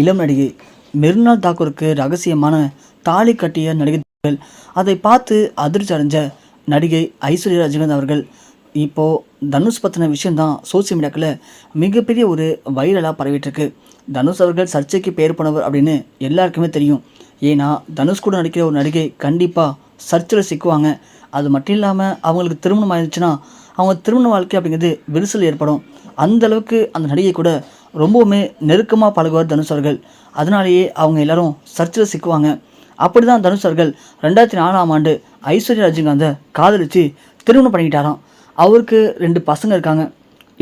இளம் நடிகை மெர்னால் தாக்கூருக்கு ரகசியமான தாலி கட்டிய நடிகர்கள். அதை பார்த்து அதிர்ச்சி அடைஞ்ச நடிகை ஐஸ்வர்யா ரஜினிகாந்த் அவர்கள் இப்போது தனுஷ் பற்றின விஷயந்தான் சோசியல் மீடியாக்களில் மிகப்பெரிய ஒரு வைரலாக பரவிட்டுருக்கு. தனுஷ் அவர்கள் சர்ச்சைக்கு பேர் போனவர் அப்படின்னு எல்லாருக்குமே தெரியும். ஏன்னா தனுஷ் கூட நடிக்கிற ஒரு நடிகை கண்டிப்பாக சர்ச்சையில் சிக்குவாங்க. அது மட்டும் இல்லாமல் அவங்களுக்கு திருமணம் ஆயிடுச்சுன்னா அவங்க திருமண வாழ்க்கை அப்படிங்கிறது விரிசல் ஏற்படும். அந்த அளவுக்கு அந்த நடிகை கூட ரொம்பவுமே நெருக்கமாக பழகுவார் தனுஷ் அவர்கள். அதனாலேயே அவங்க எல்லாரும் சர்ச்சில் சிக்குவாங்க. அப்படி தான் தனுஷ் அவர்கள் ரெண்டாயிரத்தி நாலாம் ஆண்டு ஐஸ்வர்யா ரஜினிகாந்தை காதலித்து திருமணம் பண்ணிக்கிட்டாராம். அவருக்கு ரெண்டு பசங்க இருக்காங்க.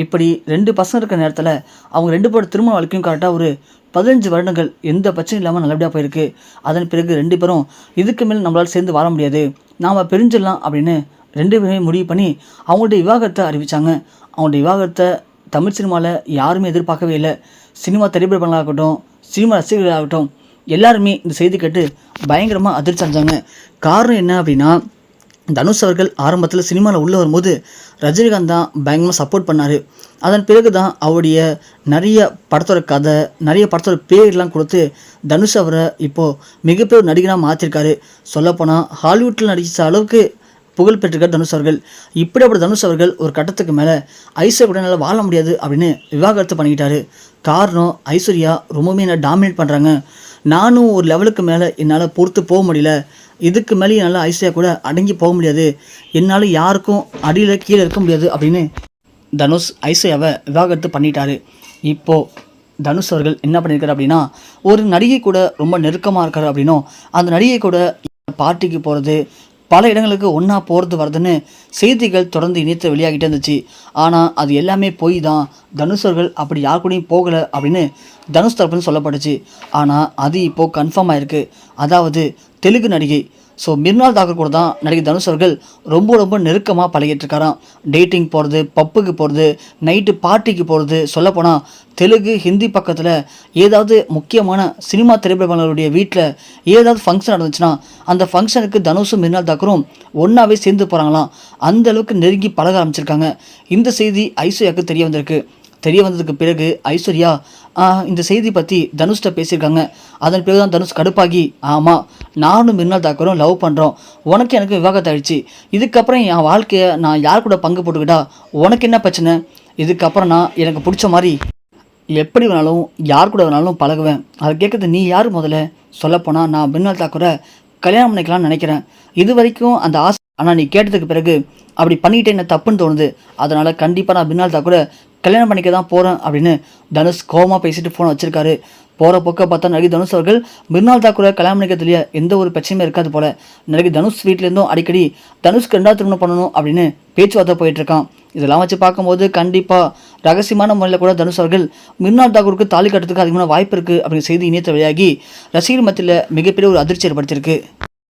இப்படி ரெண்டு பசங்க இருக்கிற நேரத்தில் அவங்க ரெண்டு பேரோட திருமண வாழ்க்கையும் கரெக்டாக ஒரு பதினஞ்சு வருடங்கள் எந்த பிரச்சனையும் இல்லாமல் நல்லபடியாக போயிருக்கு. அதன் பிறகு ரெண்டு பேரும் இதுக்கு மேல் நம்மளால் சேர்ந்து வாழ முடியாது. நாம் பிரிஞ்சிடலாம் அப்படின்னு ரெண்டு பேருமே முடிவு பண்ணி அவங்களுடைய விவாகரத்தை அறிவித்தாங்க அவங்களுடைய விவாகரத்தை தமிழ் சினிமாவில் யாருமே எதிர்பார்க்கவே இல்லை. சினிமா திரைப்படங்களாகட்டும் சினிமா ரசிகர்களாகட்டும் எல்லாருமே இந்த செய்தி கேட்டு பயங்கரமாக அதிர்ச்சி அடைஞ்சாங்க. காரணம் என்ன அப்படின்னா தனுஷ் அவர்கள் ஆரம்பத்தில் சினிமாவில் உள்ளே வரும்போது ரஜினிகாந்த் தான் பயங்கரமாக சப்போர்ட் பண்ணார். அதன் பிறகு தான் அவருடைய நிறைய படத்தோட கதை நிறைய படத்தோட பேர்லாம் கொடுத்து தனுஷ் அவரை இப்போது மிகப்பெரிய ஒரு மாற்றிருக்காரு சொல்லப்போனால் ஹாலிவுட்டில் நடித்த அளவுக்கு புகழ் பெற்றிருக்கார் தனுஷ் அவர்கள். இப்படிப்பட்ட தனுஷ் அவர்கள் ஒரு கட்டத்துக்கு மேலே ஐஸ்வர்யாவுடனால என்னால் வாழ முடியாது அப்படின்னு விவாகரத்து பண்ணிக்கிட்டாரு. காரணம் ஐஸ்வர்யா ரொம்பவுமே என்ன டாமினேட் பண்ணுறாங்க நானும் ஒரு லெவலுக்கு மேலே என்னால் பொறுத்து போக முடியல. இதுக்கு மேலே என்னால் ஐஸ்வர்யா கூட அடங்கி போக முடியாது. என்னால் யாருக்கும் அடியில் கீழே இருக்க முடியாது அப்படின்னு தனுஷ் ஐஸ்வர்யாவை விவாகரத்து பண்ணிட்டாரு. இப்போது தனுஷ் அவர்கள் என்ன பண்ணியிருக்காரு அப்படின்னா ஒரு நடிகை கூட ரொம்ப நெருக்கமாக இருக்கார் அப்படின்னும். அந்த நடிகை கூட பார்ட்டிக்கு போகிறது பல இடங்களுக்கு ஒன்றா போகிறது வருதுன்னு செய்திகள் தொடர்ந்து இணைத்து வெளியாகிட்டே இருந்துச்சு. ஆனால் அது எல்லாமே போய் தான் தனுஷர்கள் அப்படி யார் கூடயும் போகலை அப்படின்னு தனுஷ் தரப்புன்னு சொல்லப்பட்டுச்சு. ஆனால் அது இப்போது கன்ஃபார்ம் ஆயிருக்கு. அதாவது தெலுங்கு நடிகை ஸோ மிர்னால் தாக்கூர் கூட தான் நடிகை தனுஷ் அவர்கள் ரொம்ப ரொம்ப நெருக்கமாக பழகிட்டு இருக்காராம் டேட்டிங் போகிறது பப்புக்கு போகிறது நைட்டு பார்ட்டிக்கு போகிறது சொல்லப்போனால் தெலுங்கு ஹிந்தி பக்கத்தில் ஏதாவது முக்கியமான சினிமா திரைப்படங்களுடைய வீட்டில் ஏதாவது ஃபங்க்ஷன் நடந்துச்சுன்னா அந்த ஃபங்க்ஷனுக்கு தனுஷும் மிர்னால் தாக்கரும் ஒன்றாவே சேர்ந்து போகிறாங்களாம் அந்த அளவுக்கு நெருங்கி பழக ஆரம்பிச்சிருக்காங்க. இந்த செய்தி ஐஸ்வர்யாவுக்கு தெரிய வந்திருக்கு. தெரிய வந்ததுக்கு பிறகு ஐஸ்வர்யா இந்த செய்தி பற்றி தனுஷ்ட பேசியிருக்காங்க. அதன் பிறகு தான் தனுஷ் கடுப்பாகி ஆமாம் நானும் மிர்னால் தாக்கரும் லவ் பண்ணுறோம் உனக்கு எனக்கு விவாகத்தை ஆயிடுச்சு. இதுக்கப்புறம் என் வாழ்க்கையை நான் யார் கூட பங்கு போட்டுக்கிட்டா உனக்கு என்ன பிரச்சனை? இதுக்கப்புறம் நான் எனக்கு பிடிச்ச மாதிரி எப்படி வேணாலும் யார் கூட வேணாலும் பழகுவேன். அதை கேட்குறது நீ யார் முதல்ல? சொல்லப்போனால் நான் மிர்னால் தாக்கரை கல்யாணம் பண்ணிக்கலாம்னு நினைக்கிறேன். இது வரைக்கும் அந்த ஆசை ஆனால் நீ கேட்டதுக்கு பிறகு அப்படி பண்ணிக்கிட்டே என்ன தப்புன்னு தோணுது. அதனால் கண்டிப்பாக நான் பின்னால் தாக்கூட கல்யாணம் பண்ணிக்க தான் போகிறேன் அப்படின்னு தனுஷ் கோவமாக பேசிட்டு ஃபோனை வச்சிருக்காரு. போகிற போக்க பார்த்தா நடிகை தனுஷ் அவர்கள் மிர்னால் தாக்கூரை கல்யாணம் பண்ணிக்கிறதுலையே எந்த ஒரு பிரச்சனையும் இருக்காது போல. நடிகை தனுஷ் வீட்டிலேருந்தும் அடிக்கடி தனுஷ்க்கு ரெண்டாவது திருமணம் பண்ணணும் அப்படின்னு பேச்சுவார்த்தை போயிட்டு இருக்கான். இதெல்லாம் வச்சு பார்க்கும்போது கண்டிப்பாக ரகசியமான முறையில் கூட தனுஷ் அவர்கள் மிர்னால் தாக்கூருக்கு தாலி கட்டுறதுக்கு அதிகமான வாய்ப்பு இருக்குது அப்படிங்கிற செய்தி இணையத்தை வெளியாகி ரசிகர் மத்தியில் மிகப்பெரிய ஒரு அதிர்ச்சி ஏற்படுத்தியிருக்கு.